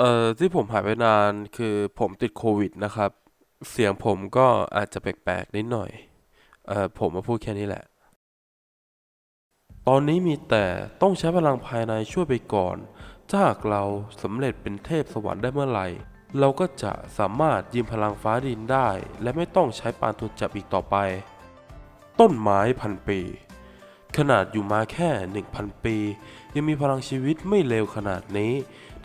เอ่อที่ผมหายไปนานคือผมติดโควิดนะครับ เสียงผมก็อาจจะแปลกๆนิดหน่อย เอ่อผมมาพูดแค่นี้แหละ ตอนนี้มีแต่ต้องใช้พลังภายในช่วยไปก่อน ถ้าหากเราสำเร็จเป็นเทพสวรรค์ได้เมื่อไหร่ เราก็จะสามารถยืมพลังฟ้าดินได้ และไม่ต้องใช้ปานทุนจับอีกต่อไป ต้นไม้พันปี ขนาดอยู่มาแค่ 1,000 ปี ยังมีพลังชีวิตไม่เลวขนาดนี้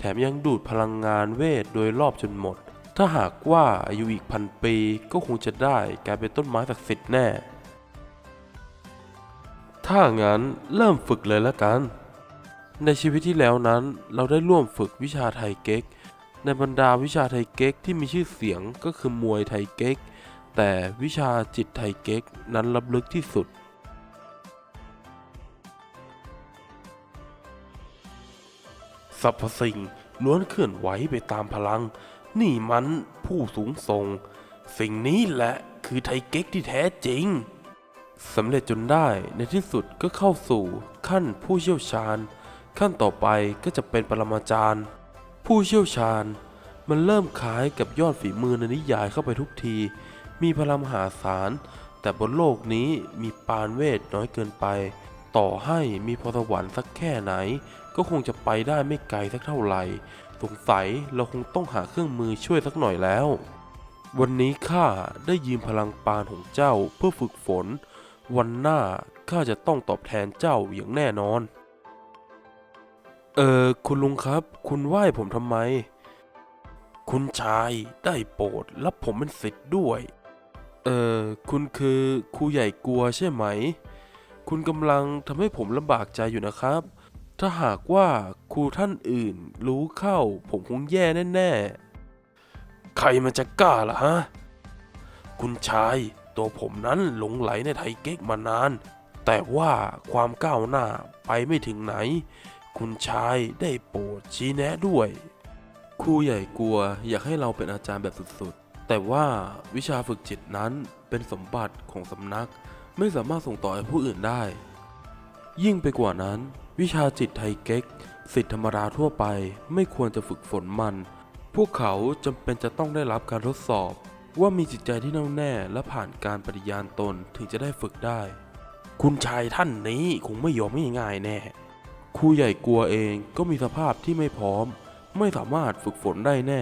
ถมยังดูดพลังงานเวทโดยรอบจนหมด ถ้าหากว่าอายุอีกพันปีก็คงจะได้กลายเป็นต้นไม้ศักดิ์สิทธิ์แน่ ถ้างั้นเริ่มฝึกเลยละกัน ในชีวิตที่แล้วนั้นเราได้ร่วมฝึกวิชาไทเก๊ก ในบรรดาวิชาไทเก๊กที่มีชื่อเสียงก็คือมวยไทเก๊ก แต่วิชาจิตไทเก๊กนั้นลับลึกที่สุดสรรพสิ่ง ล้วนเคลื่อนไหวไปตามพลัง นี่มันผู้สูงส่ง สิ่งนี้แหละคือไทเก๊กที่แท้จริงสำเร็จจนได้ในที่สุดก็เข้าสู่ขั้นผู้เชี่ยวชาญ ขั้นต่อไปก็จะเป็นปรมาจารย์ ผู้เชี่ยวชาญ มันเริ่มคล้ายกับยอดฝีมือในนิยายเข้าไปทุกที มีพลังมหาศาล แต่บนโลกนี้มีปานเวทน้อยเกินไป ต่อให้มีพรสวรรค์สักแค่ไหน ก็คงจะไปได้ไม่ไกลสักเท่าไหร่ สงสัยเราคงต้องหาเครื่องมือช่วยสักหน่อยแล้ว วันนี้ข้าได้ยืมพลังปานของเจ้าเพื่อฝึกฝน วันหน้าข้าจะต้องตอบแทนเจ้าอย่างแน่นอน เออคุณลุงครับ คุณไหว้ผมทำไม คุณชายได้โปรดรับผมเป็นศิษย์ด้วย เออคุณคือครูใหญ่กลัวใช่ไหม คุณกำลังทำให้ผมลำบากใจอยู่นะครับ ถ้าหากว่าครูท่านอื่นรู้เข้า ผมคงแย่แน่ๆ ใครมันจะกล้าล่ะฮะ คุณชายตัวผมนั้นหลงไหลในไทยเก๊กมานาน แต่ว่าความก้าวหน้าไปไม่ถึงไหน คุณชายได้โปรดชี้แนะด้วย ครูใหญ่กลัวอยากให้เราเป็นอาจารย์แบบสุดๆ แต่ว่าวิชาฝึกจิตนั้นเป็นสมบัติของสำนัก ไม่สามารถส่งต่อให้ผู้อื่นได้ ยิ่งไปกว่านั้น วิชาจิตไทยเก๊กสิทธิธรรมดาทั่วไปไม่ควรจะฝึกฝนมัน พวกเขาจำเป็นจะต้องได้รับการทดสอบ ว่ามีจิตใจที่แน่วแน่และผ่านการปฏิญาณตนถึงจะได้ฝึกได้ คุณชายท่านนี้คงไม่ยอมง่ายๆแน่ครูใหญ่กลัวเองก็มีสภาพที่ไม่พร้อม ไม่สามารถฝึกฝนได้แน่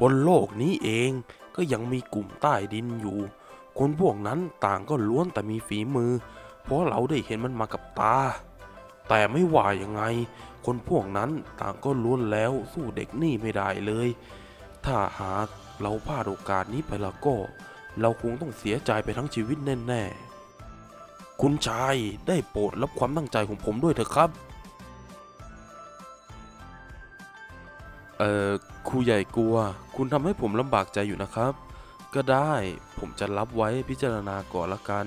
บนโลกนี้เองก็ยังมีกลุ่มใต้ดินอยู่ คนพวกนั้นต่างก็ล้วนแต่มีฝีมือ เพราะเราได้เห็นมันมากับตา แต่ไม่ว่ายังไง คนพวกนั้นต่างก็ล้วนแล้วสู้เด็กนี่ไม่ได้เลย ถ้าหากเราพลาดโอกาสนี้ไปล้วก็ เราคงต้องเสียใจไปทั้งชีวิตแน่ๆ คุณชายได้โปรดรับความตั้งใจของผมด้วยเถอะครับเอ่อครูใหญ่กลัว คุณทำให้ผมลำบากใจอยู่นะครับ ก็ได้ ผมจะรับไว้พิจารณาก่อนละกัน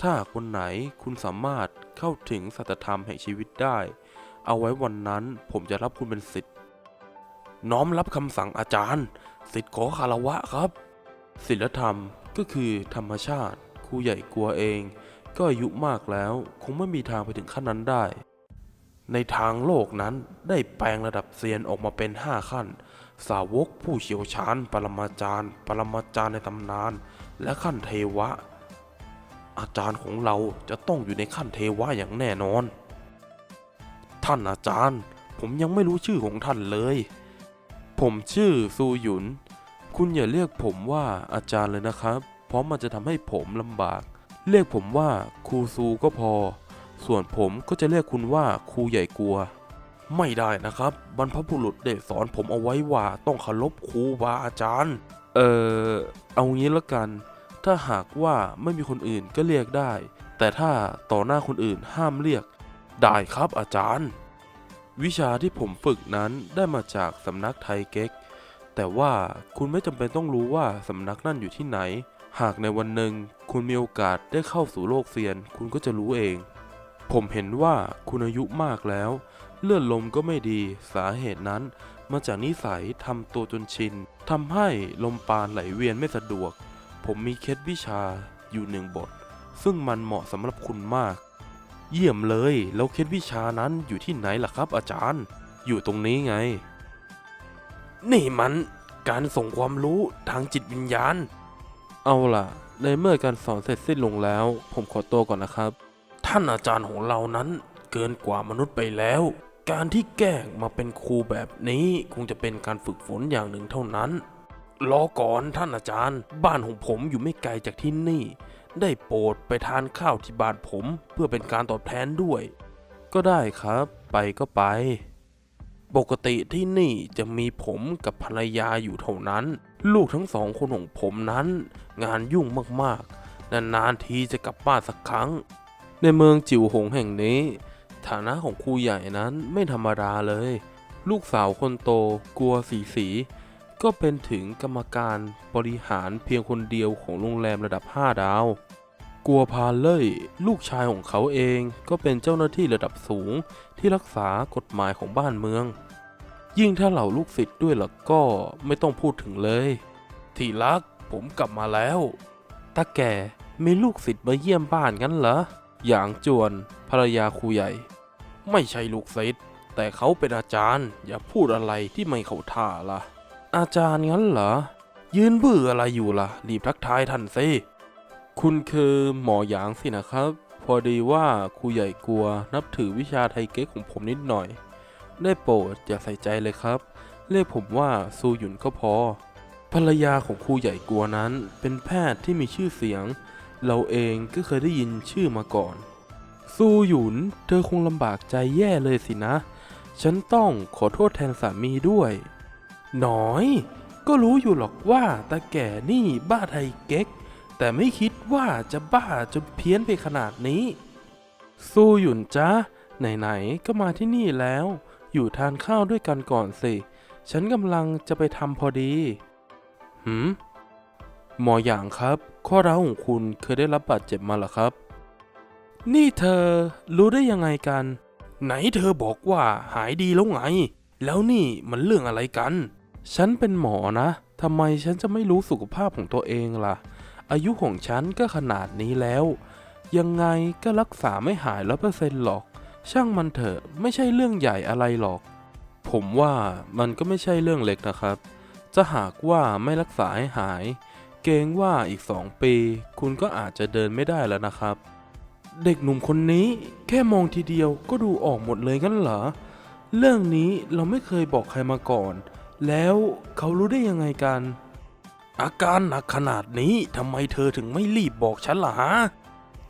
ถ้าหากวันไหนคุณสามารถเข้าถึงสัจธรรมแห่งชีวิตได้ เอาไว้วันนั้นผมจะรับคุณเป็นศิษย์น้อมรับคำสั่งอาจารย์ศิษย์ขอคารวะครับศิลธรรมก็คือธรรมชาติครูใหญ่กลัวเอง ก็อายุมากแล้ว คงไม่มีทางไปถึงขั้นนั้นได้ ในทางโลกนั้นได้แปลงระดับเซียนออกมาเป็นห้าขั้น สาวกผู้เชี่ยวชาญ ปรมาจารย์ ปรมาจารย์ในตำนาน และขั้นเทวะ อาจารย์ของเราจะต้องอยู่ในขั้นเทวะอย่างแน่นอน ท่านอาจารย์ ผมยังไม่รู้ชื่อของท่านเลย ผมชื่อซูหยุน คุณอย่าเรียกผมว่าอาจารย์เลยนะครับ เพราะมันจะทำให้ผมลำบาก เรียกผมว่าครูซูก็พอ ส่วนผมก็จะเรียกคุณว่าครูใหญ่กลัว ไม่ได้นะครับ บรรพบุรุษได้สอนผมเอาไว้ว่าต้องเคารพครูบาอาจารย์ เออเอางี้ละกัน ถ้าหากว่าไม่มีคนอื่นก็เรียกได้ แต่ถ้าต่อหน้าคนอื่นห้ามเรียก ได้ครับอาจารย์ วิชาที่ผมฝึกนั้นได้มาจากสำนักไทยเก๊ก แต่ว่าคุณไม่จำเป็นต้องรู้ว่าสำนักนั่นอยู่ที่ไหน หากในวันหนึ่งคุณมีโอกาสได้เข้าสู่โลกเซียน คุณก็จะรู้เอง ผมเห็นว่าคุณอายุมากแล้วเลือดลมก็ไม่ดีสาเหตุนั้น มาจากนิสัยทำตัวจนชินทำให้ลมปราณไหลเวียนไม่สะดวก ผมมีเคล็ดวิชาอยู่หนึ่งบท ซึ่งมันเหมาะสำหรับคุณมาก เยี่ยมเลย แล้วเคล็ดวิชานั้นอยู่ที่ไหนล่ะครับ อาจารย์ อยู่ตรงนี้ไง นี่มันการส่งความรู้ทางจิตวิญญาณ เอาล่ะ ในเมื่อการสอนเสร็จสิ้นลงแล้ว ผมขอตัวก่อนนะครับ ท่านอาจารย์ของเรานั้น เกินกว่ามนุษย์ไปแล้ว การที่แก้งมาเป็นครูแบบนี้คงจะเป็นการฝึกฝนอย่างหนึ่งเท่านั้นรอก่อนท่านอาจารย์ บ้านของผมอยู่ไม่ไกลจากที่นี่ ได้โปรดไปทานข้าวที่บ้านผมเพื่อเป็นการตอบแทนด้วย ก็ได้ครับ ไปก็ไป ปกติที่นี่จะมีผมกับภรรยาอยู่เท่านั้น ลูกทั้งสองคนของผมนั้น งานยุ่งมากๆ นานๆทีจะกลับบ้านสักครั้ง ในเมืองจิ๋วหงแห่งนี้ ฐานะของครูใหญ่นั้นไม่ธรรมดาเลย ลูกสาวคนโตกลัวสีสี ก็เป็นถึงกรรมการบริหารเพียงคนเดียวของโรงแรมระดับ 5 ดาว กลัวพาเล่ยลูกชายของเขาเองก็เป็นเจ้าหน้าที่ระดับสูงที่รักษากฎหมายของบ้านเมือง ยิ่งถ้าเหล่าลูกศิษย์ด้วยล่ะก็ไม่ต้องพูดถึงเลย ที่รักผมกลับมาแล้วตาแก่มีลูกศิษย์มาเยี่ยมบ้านงั้นเหรอ อย่างจวนภรรยาครูใหญ่ ไม่ใช่ลูกศิษย์แต่เขาเป็นอาจารย์ อย่าพูดอะไรที่ไม่เข้าท่าล่ะ อาจารย์งั้นเหรอ ยืนเบื่ออะไรอยู่ล่ะ รีบทักทายท่านสิคุณคือหมอหยางสินะครับ พอดีว่าครูใหญ่กลัวนับถือวิชาไทเก๊กของผมนิดหน่อย ได้โปรดอย่าใส่ใจเลยครับ เรียกผมว่าซูหยุนก็พอ ภรรยาของครูใหญ่กลัวนั้น เป็นแพทย์ที่มีชื่อเสียง เราเองก็เคยได้ยินชื่อมาก่อน ซูหยุน เธอคงลำบากใจแย่เลยสินะ ฉันต้องขอโทษแทนสามีด้วยหน้อย ก็รู้อยู่หรอกว่าตาแก่นี่บ้าไทยเก๊ก แต่ไม่คิดว่าจะบ้าจนเพี้ยนไปขนาดนี้สู้หยุนจ้าไหนๆ ก็มาที่นี่แล้ว อยู่ทานข้าวด้วยกันก่อนสิ ฉันกำลังจะไปทำพอดีหืมหมออย่างครับ ข้อร้าวของคุณเคยได้รับบาดเจ็บมาหรอครับ นี่เธอรู้ได้ยังไงกัน ไหนเธอบอกว่าหายดีแล้วไง แล้วนี่มันเรื่องอะไรกัน ฉันเป็นหมอนะทำไมฉันจะไม่รู้สุขภาพของตัวเองล่ะ อายุของฉันก็ขนาดนี้แล้ว ยังไงก็รักษาไม่หายร้อยเปอร์เซ็นต์หรอก ช่างมันเถอะไม่ใช่เรื่องใหญ่อะไรหรอก ผมว่ามันก็ไม่ใช่เรื่องเล็กนะครับ จะหากว่าไม่รักษาให้หาย เกรงว่าอีกสองปี คุณก็อาจจะเดินไม่ได้แล้วนะครับ เด็กหนุ่มคนนี้แค่มองทีเดียวก็ดูออกหมดเลยงั้นเหรอ เรื่องนี้เราไม่เคยบอกใครมาก่อน แล้วเขารู้ได้ยังไงกัน อาการหนักขนาดนี้ทำไมเธอถึงไม่รีบบอกฉันล่ะฮะ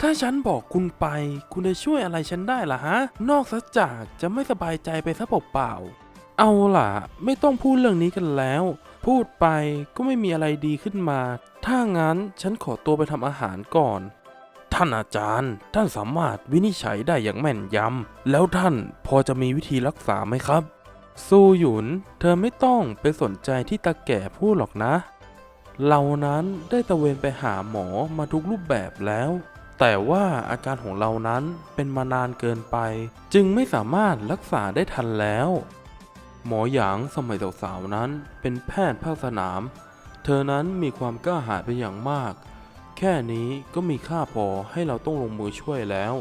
ถ้าฉันบอกคุณไป คุณจะช่วยอะไรฉันได้ล่ะฮะ นอกจากจะไม่สบายใจไปซะเปล่าๆเอาล่ะ ไม่ต้องพูดเรื่องนี้กันแล้ว พูดไปก็ไม่มีอะไรดีขึ้นมา ถ้างั้นฉันขอตัวไปทำอาหารก่อน ท่านอาจารย์ ท่านสามารถวินิจฉัยได้อย่างแม่นยำ แล้วท่านพอจะมีวิธีรักษาไหมครับ ซูหยุน เธอไม่ต้องไปสนใจที่ตาแก่พูดหรอกนะ เรานั้นได้ตะเวนไปหาหมอมาทุกรูปแบบแล้ว แต่ว่าอาการของเรานั้นเป็นมานานเกินไป จึงไม่สามารถรักษาได้ทันแล้ว หมอหยางสมัยสาวๆนั้นเป็นแพทย์ภาคสนาม เธอนั้นมีความกล้าหาญเป็นอย่างมาก แค่นี้ก็มีค่าพอให้เราต้องลงมือช่วยแล้ว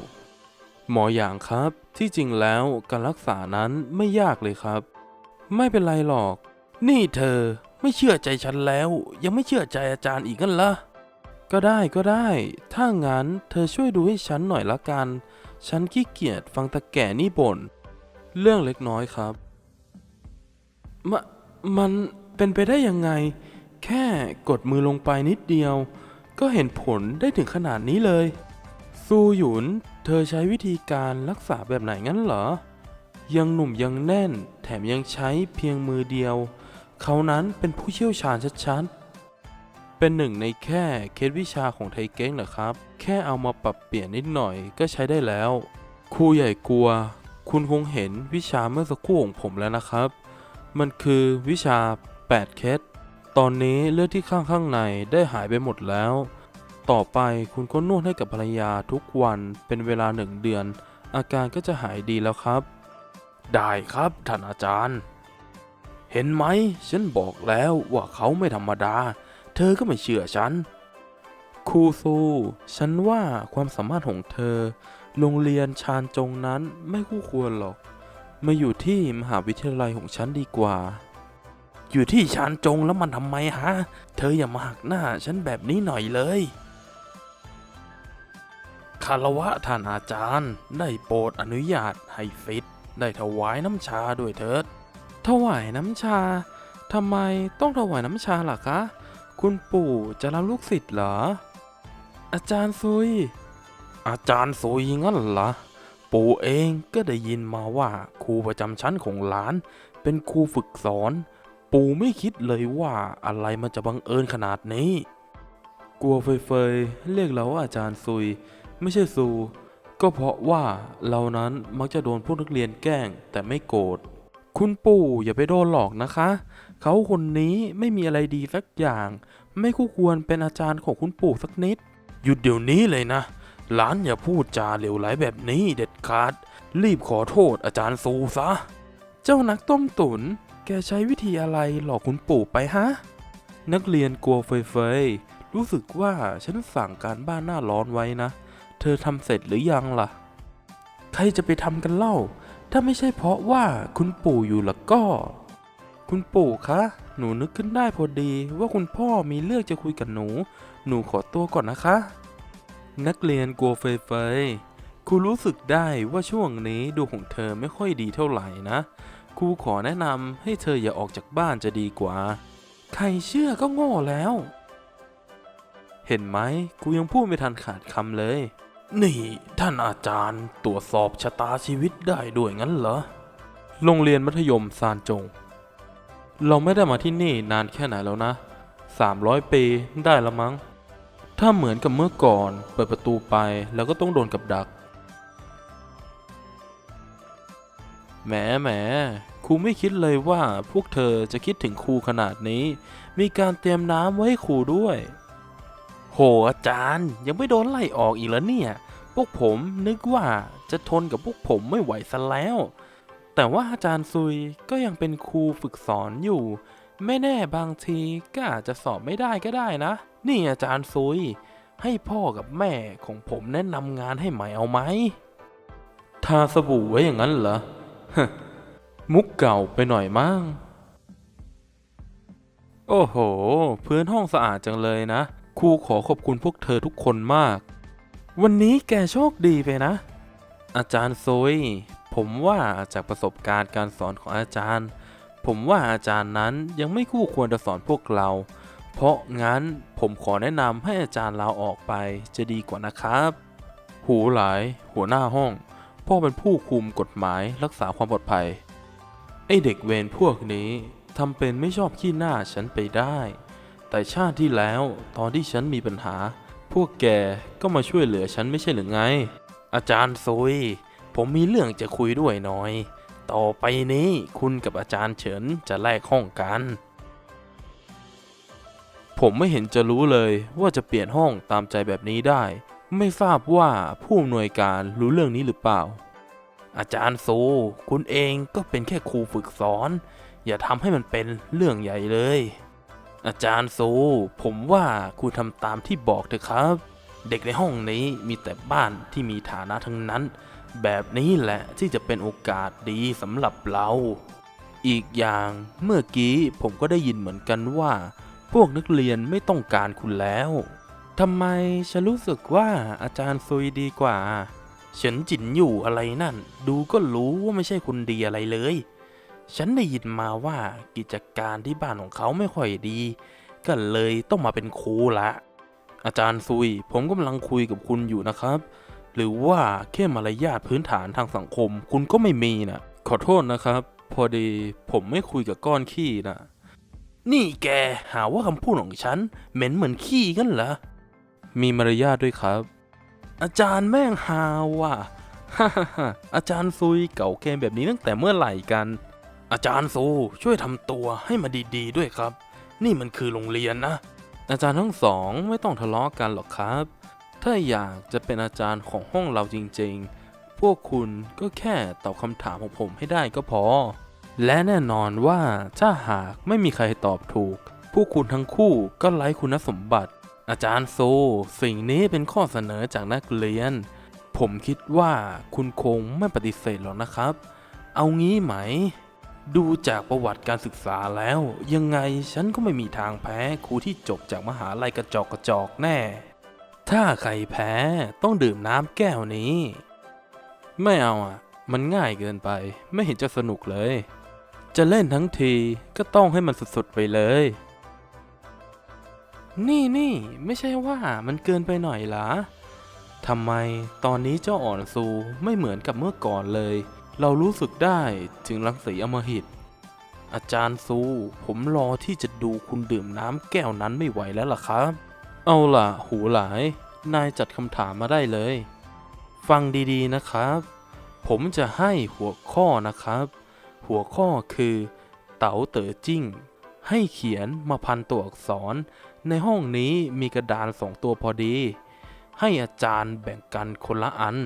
หมอหยางครับ ที่จริงแล้วการรักษานั้นไม่ยากเลยครับ ไม่เป็นไรหรอก นี่เธอไม่เชื่อใจฉันแล้ว ยังไม่เชื่อใจอาจารย์อีกงั้นละก็ได้ก็ได้ ถ้างั้นเธอช่วยดูให้ฉันหน่อยละกัน ฉันขี้เกียจฟังตะแก่นี่บ่น เรื่องเล็กน้อยครับมมันเป็นไปได้ยังไง แค่กดมือลงไปนิดเดียว ก็เห็นผลได้ถึงขนาดนี้เลย ซูหยุน เธอใช้วิธีการรักษาแบบไหนงั้นเหรอ ยังหนุ่มยังแน่น แถมยังใช้เพียงมือเดียว เขานั้นเป็นผู้เชี่ยวชาญชัดๆ เป็นหนึ่งในแค่เคล็ดวิชาของไทเก้งเหรอครับ แค่เอามาปรับเปลี่ยนนิดหน่อยก็ใช้ได้แล้ว ครูใหญ่กลัว คุณคงเห็นวิชาเมื่อสักครู่ของผมแล้วนะครับ มันคือวิชา8เคล็ด ตอนนี้เลือดที่ข้างข้างในได้หายไปหมดแล้ว ต่อไปคุณก็นวดให้กับภรรยาทุกวันเป็นเวลาหนึ่งเดือน อาการก็จะหายดีแล้วครับ ได้ครับท่านอาจารย์ เห็นไหม ฉันบอกแล้วว่าเขาไม่ธรรมดา เธอก็ไม่เชื่อฉันครูซู ฉันว่าความสามารถของเธอ โรงเรียนชานจงนั้นไม่คู่ควรหรอก มาอยู่ที่มหาวิทยาลัยของฉันดีกว่า อยู่ที่ชานจงแล้วมันทำไมฮะ เธออย่ามาหักหน้าฉันแบบนี้หน่อยเลยคารวะท่านอาจารย์ ได้โปรดอนุญาตให้ฟิต ได้ถวายน้ำชาด้วยเถิด ถวายน้ำชาทำไมต้องถวายน้ำชาล่ะคะ คุณปู่จะรับลูกศิษย์เหรอ อาจารย์ซุย อาจารย์ซุยงั้นเหรอ ปู่เองก็ได้ยินมาว่าครูประจำชั้นของหลาน เป็นครูฝึกสอน ปู่ไม่คิดเลยว่าอะไรมันจะบังเอิญขนาดนี้ กลัวเฟยๆเรียกเราว่าอาจารย์ซุย ไม่ใช่ซู ก็เพราะว่าเรานั้นมักจะโดนพวกนักเรียนแกล้งแต่ไม่โกรธ คุณปู่อย่าไปโดนหลอกนะคะ เขาคนนี้ไม่มีอะไรดีสักอย่าง ไม่คู่ควรเป็นอาจารย์ของคุณปู่สักนิด หยุดเดี๋ยวนี้เลยนะ หลานอย่าพูดจาเหลวไหลแบบนี้เด็ดขาด รีบขอโทษอาจารย์ซูซะ เจ้านักต้มตุ๋น แกใช้วิธีอะไรหลอกคุณปู่ไปฮะ นักเรียนกลัวเฟยๆ รู้สึกว่าฉันสั่งการบ้านหน้าร้อนไว้นะ เธอทำเสร็จหรือยังล่ะ ใครจะไปทำกันเล่า ถ้าไม่ใช่เพราะว่าคุณปู่อยู่ละก็ คุณปู่คะ หนูนึกขึ้นได้พอดีว่าคุณพ่อมีเรื่องจะคุยกับหนู หนูขอตัวก่อนนะคะ นักเรียนกลัวเฟยเฟยครูรู้สึกได้ว่าช่วงนี้ดูของเธอไม่ค่อยดีเท่าไหร่นะ ครูขอแนะนำให้เธออย่าออกจากบ้านจะดีกว่า ใครเชื่อก็โง่แล้ว เห็นไหมครูยังพูดไม่ทันขาดคำเลย นี่ท่านอาจารย์ตรวจสอบชะตาชีวิตได้ด้วยงั้นเหรอ โรงเรียนมัธยมซานจง เราไม่ได้มาที่นี่นานแค่ไหนแล้วนะ 300 ปีได้ละมั้ง ถ้าเหมือนกับเมื่อก่อน เปิดประตูไปแล้วก็ต้องโดนกับดัก แหมแหมครูไม่คิดเลยว่าพวกเธอจะคิดถึงครูขนาดนี้ มีการเตรียมน้ำไว้ให้ครูด้วย โหอาจารย์ยังไม่โดนไล่ออกอีกแล้วเนี่ย พวกผมนึกว่าจะทนกับพวกผมไม่ไหวซะแล้ว แต่ว่าอาจารย์ซุยก็ยังเป็นครูฝึกสอนอยู่ ไม่แน่บางทีก็อาจจะสอบไม่ได้ก็ได้นะ นี่อาจารย์ซุย ให้พ่อกับแม่ของผมแนะนำงานให้ใหม่เอาไหม ทาสบู่ไว้อย่างนั้นเหรอ มุกเก่าไปหน่อยมั้ง โอ้โห พื้นห้องสะอาดจังเลยนะ ครูขอขอบคุณพวกเธอทุกคนมาก วันนี้แกโชคดีไปนะ อาจารย์โซย ผมว่าจากประสบการณ์การสอนของอาจารย์ ผมว่าอาจารย์นั้นยังไม่คู่ควรจะสอนพวกเรา เพราะงั้นผมขอแนะนำให้อาจารย์ลาออกไปจะดีกว่านะครับ หูหลาย หัวหน้าห้อง พ่อเป็นผู้คุมกฎหมายรักษาความปลอดภัย ไอเด็กเวรพวกนี้ทำเป็นไม่ชอบขี้หน้าฉันไปได้ แต่ชาติที่แล้วตอนที่ฉันมีปัญหา พวกแกก็มาช่วยเหลือฉันไม่ใช่หรือไง อาจารย์ซุย ผมมีเรื่องจะคุยด้วยหน่อย ต่อไปนี้คุณกับอาจารย์เฉินจะแลกห้องกัน ผมไม่เห็นจะรู้เลยว่าจะเปลี่ยนห้องตามใจแบบนี้ได้ ไม่ทราบว่าผู้อำนวยการรู้เรื่องนี้หรือเปล่า อาจารย์โซ คุณเองก็เป็นแค่ครูฝึกสอน อย่าทำให้มันเป็นเรื่องใหญ่เลย อาจารย์โซ ผมว่าคุณทำตามที่บอกเถอะครับ เด็กในห้องนี้มีแต่บ้านที่มีฐานะทั้งนั้น แบบนี้แหละที่จะเป็นโอกาสดีสำหรับเรา อีกอย่างเมื่อกี้ผมก็ได้ยินเหมือนกันว่า พวกนักเรียนไม่ต้องการคุณแล้ว ทำไมฉันรู้สึกว่าอาจารย์ซุยดีกว่าฉันจินอยู่อะไรนั่น ดูก็รู้ว่าไม่ใช่คนดีอะไรเลย ฉันได้ยินมาว่ากิจการที่บ้านของเขาไม่ค่อยดี ก็เลยต้องมาเป็นครูละ อาจารย์ซุย ผมกำลังคุยกับคุณอยู่นะครับ หรือว่าแค่มารยาทพื้นฐานทางสังคม คุณก็ไม่มีนะขอโทษนะครับ พอดีผมไม่คุยกับก้อนขี้นะนี่แกหาว่าคำพูดของฉันเหม็นเหมือนขี้กันเหรอ มีมารยาทด้วยครับ อาจารย์แม่งฮาว่ะฮ่าฮ่าฮ่าอาจารย์ซุยเก่าเกมแบบนี้ตั้งแต่เมื่อไหร่กัน อาจารย์ซูช่วยทำตัวให้มาดีๆด้วยครับ นี่มันคือโรงเรียนนะ อาจารย์ทั้งสองไม่ต้องทะเลาะกันหรอกครับ ถ้าอยากจะเป็นอาจารย์ของห้องเราจริงๆ พวกคุณก็แค่ตอบคำถามของผมให้ได้ก็พอ และแน่นอนว่าถ้าหากไม่มีใครตอบถูก พวกคุณทั้งคู่ก็ไร้คุณสมบัติ อาจารย์โซ สิ่งนี้เป็นข้อเสนอจากนักเรียน ผมคิดว่าคุณคงไม่ปฏิเสธหรอกนะครับ เอางี้ไหม ดูจากประวัติการศึกษาแล้ว ยังไงฉันก็ไม่มีทางแพ้ครูที่จบจากมหาลัยกระจอกกระจอกแน่ ถ้าใครแพ้ต้องดื่มน้ำแก้วนี้ ไม่เอาอะ มันง่ายเกินไป ไม่เห็นจะสนุกเลย จะเล่นทั้งทีก็ต้องให้มันสุดๆไปเลย นี่นี่ไม่ใช่ว่ามันเกินไปหน่อยหรอทำไมตอนนี้เจ้าอ่อนซูไม่เหมือนกับเมื่อก่อนเลย เรารู้สึกได้ถึงรังสีอมหิต อาจารย์ซู ผมรอที่จะดูคุณดื่มน้ำแก้วนั้นไม่ไหวแล้วล่ะครับ เอาล่ะ หูหลาย นายจัดคำถามมาได้เลย ฟังดีๆนะครับ ผมจะให้หัวข้อนะครับ หัวข้อคือ เต๋าเต๋อจิ้ง ให้เขียนมาพันตัวอักษร ในห้องนี้มีกระดานสองตัวพอดี ให้อาจารย์แบ่งกันคนละอัน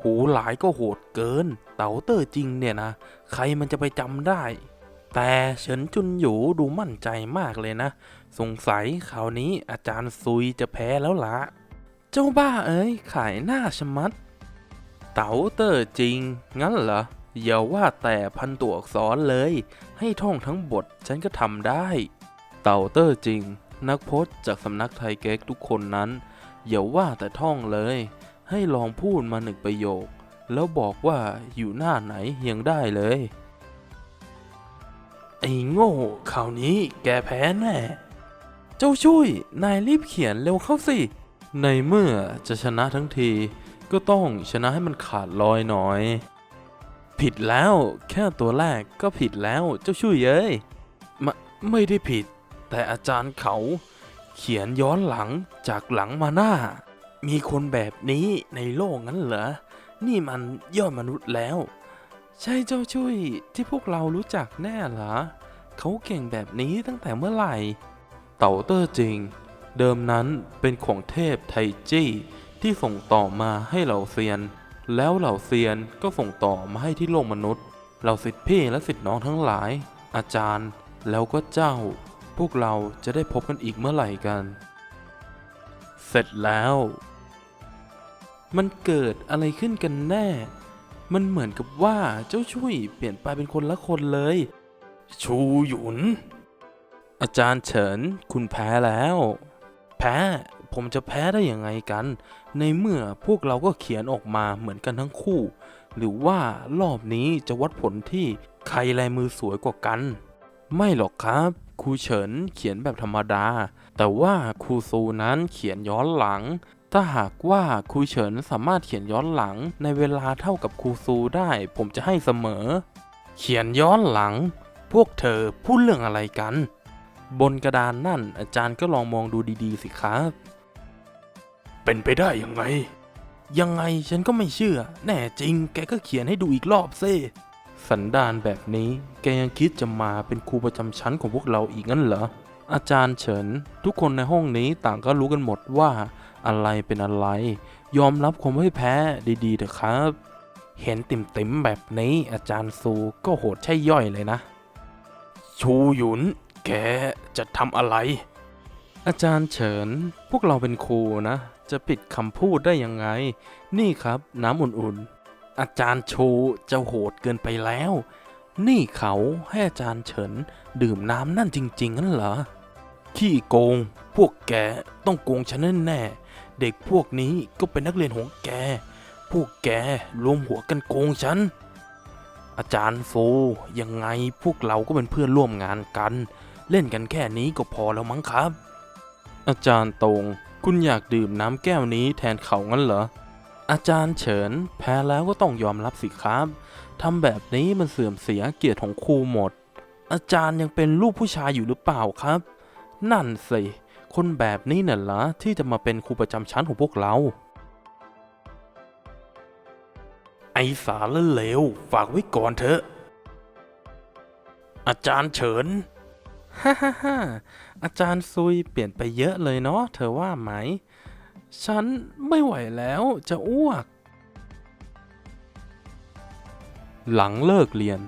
หูหลายก็โหดเกิน เต๋าเต๋อจริงเนี่ยนะ ใครมันจะไปจำได้ แต่เฉินจุนหยูดูมั่นใจมากเลยนะ สงสัยคราวนี้อาจารย์ซุยจะแพ้แล้วละเจ้าบ้าเอ้ย ขายหน้าชะมัด เต๋าเต๋อจริง งั้นเหรออย่าว่าแต่พันตัวอักษรเลย ให้ท่องทั้งบทฉันก็ทำได้ เต่าเตอร์จริง นักพจน์จากสำนักไทยเก๊กทุกคนนั้นอย่าว่าแต่ท่องเลย ให้ลองพูดมาหนึ่งประโยค แล้วบอกว่าอยู่หน้าไหนยังได้เลย ไอ้โง่ข่าวนี้แกแพ้แน่เจ้าช่วยนายรีบเขียนเร็วเข้าสิ ในเมื่อจะชนะทั้งที ก็ต้องชนะให้มันขาดลอยหน่อย ผิดแล้วแค่ตัวแรกก็ผิดแล้วเจ้าช่วยเย้ยไมไม่ได้ผิด แต่อาจารย์เขาเขียนย้อนหลังจากหลังมาหน้า มีคนแบบนี้ในโลกนั้นเหรอ นี่มันยอดมนุษย์แล้ว ใช่เจ้าช่วยที่พวกเรารู้จักแน่เหรอ เขาเก่งแบบนี้ตั้งแต่เมื่อไหร่ เต่าเตอร์จริง เดิมนั้นเป็นของเทพไทจี้ที่ส่งต่อมาให้เหล่าเซียน แล้วเหล่าเซียนก็ส่งต่อมาให้ที่โลกมนุษย์ เหล่าสิทธิพี่และสิทธิน้องทั้งหลาย อาจารย์แล้วก็เจ้า วกเราจะได้พบกันอีกเมื่อไหร่กัน เสร็จแล้ว มันเกิดอะไรขึ้นกันแน่ มันเหมือนกับว่าเจ้าช่วยเปลี่ยนไปเป็นคนละคนเลย ชูหยุน อาจารย์เฉินคุณแพ้แล้ว แพ้ผมจะแพ้ได้ยังไงกัน ในเมื่อพวกเราก็เขียนออกมาเหมือนกันทั้งคู่ หรือว่ารอบนี้จะวัดผลที่ใครลายมือสวยกว่ากัน ไม่หรอกครับ ครูเฉินเขียนแบบธรรมดา แต่ว่าครูซูนั้นเขียนย้อนหลัง ถ้าหากว่าครูเฉินสามารถเขียนย้อนหลังในเวลาเท่ากับครูซูได้ ผมจะให้เสมอ เขียนย้อนหลัง พวกเธอพูดเรื่องอะไรกัน บนกระดานนั่นอาจารย์ก็ลองมองดูดีๆสิครับเป็นไปได้ยังไง ยังไงฉันก็ไม่เชื่อ แน่จริงแกก็เขียนให้ดูอีกรอบเซิ สันดานแบบนี้ แกยังคิดจะมาเป็นครูประจำชั้นของพวกเราอีกงั้นเหรอ อาจารย์เฉิน ทุกคนในห้องนี้ต่างก็รู้กันหมดว่าอะไรเป็นอะไร ยอมรับความไม่แพ้ดีๆเถอะครับ เห็นติ่มๆแบบนี้อาจารย์ซูก็โหดใช่ย่อยเลยนะ ชูหยุน แกจะทำอะไร อาจารย์เฉิน พวกเราเป็นครูนะ จะปิดคำพูดได้ยังไง นี่ครับน้ำอุ่นๆ อาจารย์ชูจะโหดเกินไปแล้ว นี่เขาให้อาจารย์เฉินดื่มน้ำนั่นจริงๆงั้นเหรอ ขี้โกง พวกแกต้องโกงฉันแน่ๆเด็กพวกนี้ก็เป็นนักเรียนของแก พวกแกรวมหัวกันโกงฉัน อาจารย์โฟยังไงพวกเราก็เป็นเพื่อนร่วมงานกัน เล่นกันแค่นี้ก็พอแล้วมั้งครับ อาจารย์ตรงคุณอยากดื่มน้ำแก้วนี้แทนเขางั้นเหรอ อาจารย์เฉิน แพ้แล้วก็ต้องยอมรับสิครับทำแบบนี้มันเสื่อมเสียเกียรติของครูหมด อาจารย์ยังเป็นลูกผู้ชายอยู่หรือเปล่าครับ นั่นสิคนแบบนี้น่ะเหรอที่จะมาเป็นครูประจำชั้นของพวกเรา ไอสารเลวฝากไว้ก่อนเถอะ อาจารย์เฉินฮ่าฮ่าฮ่าอาจารย์ซุยเปลี่ยนไปเยอะเลยเนาะเธอว่าไหม ฉันไม่ไหวแล้วจะอ้วก หลังเลิกเรียน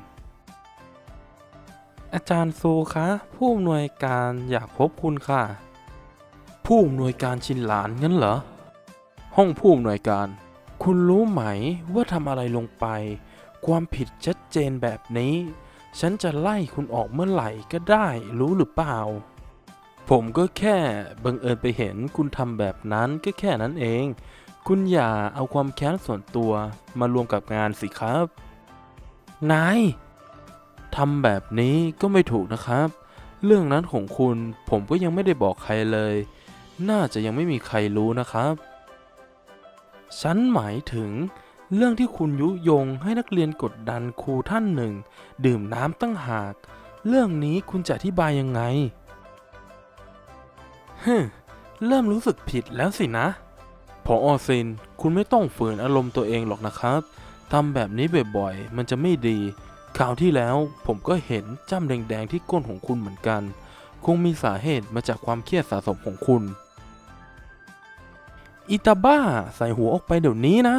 อาจารย์ซูคะ ผู้อำนวยการอยากพบคุณค่ะ ผู้อำนวยการชินหลานงั้นเหรอ ห้องผู้อำนวยการ คุณรู้ไหมว่าทำอะไรลงไป ความผิดชัดเจนแบบนี้ ฉันจะไล่คุณออกเมื่อไหร่ก็ได้รู้หรือเปล่า ผมก็แค่บังเอิญไปเห็นคุณทำแบบนั้นก็แค่นั้นเอง คุณอย่าเอาความแค้นส่วนตัวมารวมกับงานสิครับ นายทำแบบนี้ก็ไม่ถูกนะครับ เรื่องนั้นของคุณผมก็ยังไม่ได้บอกใครเลย น่าจะยังไม่มีใครรู้นะครับ ฉันหมายถึงเรื่องที่คุณยุยงให้นักเรียนกดดันครูท่านหนึ่ง ดื่มน้ำตั้งหาก เรื่องนี้คุณจะอธิบายยังไง ฮึเริ่มรู้สึกผิดแล้วสินะพออซิน คุณไม่ต้องฝืนอารมณ์ตัวเองหรอกนะครับ ทำแบบนี้บ่อยๆ มันจะไม่ดี คราวที่แล้วผมก็เห็นจ้ำแดงๆที่ก้นของคุณเหมือนกัน คงมีสาเหตุมาจากความเครียดสะสมของคุณ อิตาบ้า ใส่หัวออกไปเดี๋ยวนี้นะ